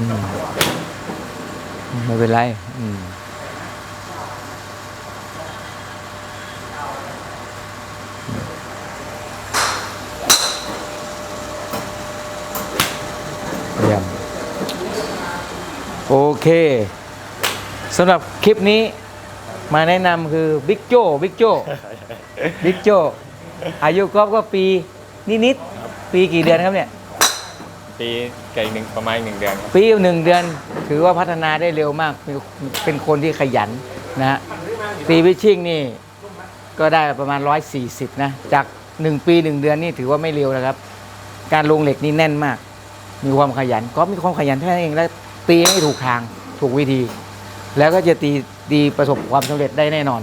อืมไม่เป็นไร อืมเยี่ยมโอเคสำหรับคลิปนี้มาแนะนำคือบิ๊กโจ้บิ๊กโจ้บิ๊กโจ้อายุกอล์ฟก็ปีนิดๆปีกี่เดือนครับเนี่ย ปีไก่หนึ่งประมาณหนึ่งเดือนครับปีหนึ่งเดือน ถือว่าพัฒนาได้เร็วมากเป็นเป็นคนที่ขยันนะฮะตีวิชชิ่งนี่ก็ได้ประมาณ 140 นะ จาก 1 ปี 1 เดือนนี่ถือว่าไม่เร็วนะครับ การลงเหล็กนี่แน่นมาก มีความขยันก็มีความขยันแค่นั้นเองแล้วตีให้ถูกทางถูกวิธี แล้วก็จะตีดีประสบความสำเร็จได้แน่นอน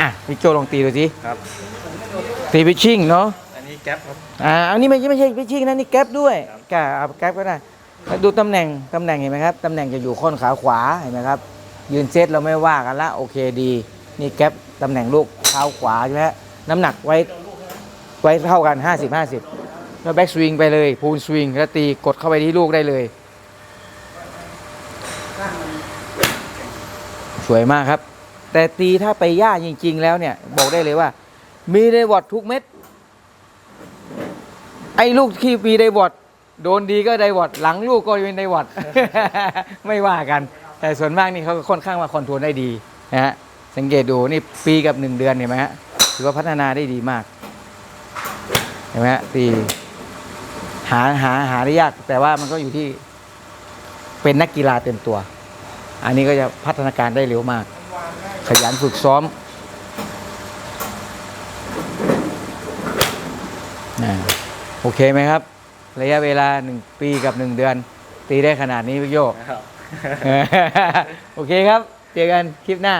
อะพี่โจลองตีดูสิครับตีวิชชิ่งเนาะอันนี้ แก๊ปครับ อ่าอันนี้ไม่ใช่ไม่ใช่พิชชิ่งนะนี่แก๊ปด้วยครับกะเอาแก๊ปก็ได้แล้วดูตำแหน่งตำแหน่งเห็นไหมครับตำแหน่งจะอยู่ข้อนขาขวาเห็นไหมครับ ยืนเซตเราไม่ว่ากันละโอเคดี นี่แก๊ปตำแหน่งลูกเท้าขวาใช่ไหมฮะน้ำหนักไว้ไว้เท่ากัน 50 50แล้วแบ็กสวิงไปเลยพูลสวิงแล้วตีกดเข้าไปที่ลูกได้เลย สวยมากครับ แต่ตีถ้าไปย่าจริง ๆ แล้วเนี่ย บอกได้เลยว่า มีไดวอดทุกเม็ด ไอ้ลูกที่ปีไดวอดโดนดีก็ไดวอดหลังลูกก็เป็นไดวอด ไม่ว่ากัน แต่ส่วนมากนี่เขาก็ค่อนข้างมาคอนโทรลได้ดีนะฮะสังเกตดูนี่ปีกับหนึ่งเดือนเห็นไหมฮะถือว่าพัฒนาได้ดีมากเห็นไหมฮะตีหาหาหาได้ยาก แต่ว่ามันก็อยู่ที่เป็นนักกีฬาเต็มตัว อันนี้ก็จะพัฒนาการได้เร็วมาก ขยันฝึกซ้อมนะ โอเคไหมครับ ระยะเวลาหนึ่งปีกับหนึ่งเดือน ตีได้ขนาดนี้พี่โยกครับโอเคครับ เจอกันคลิปหน้า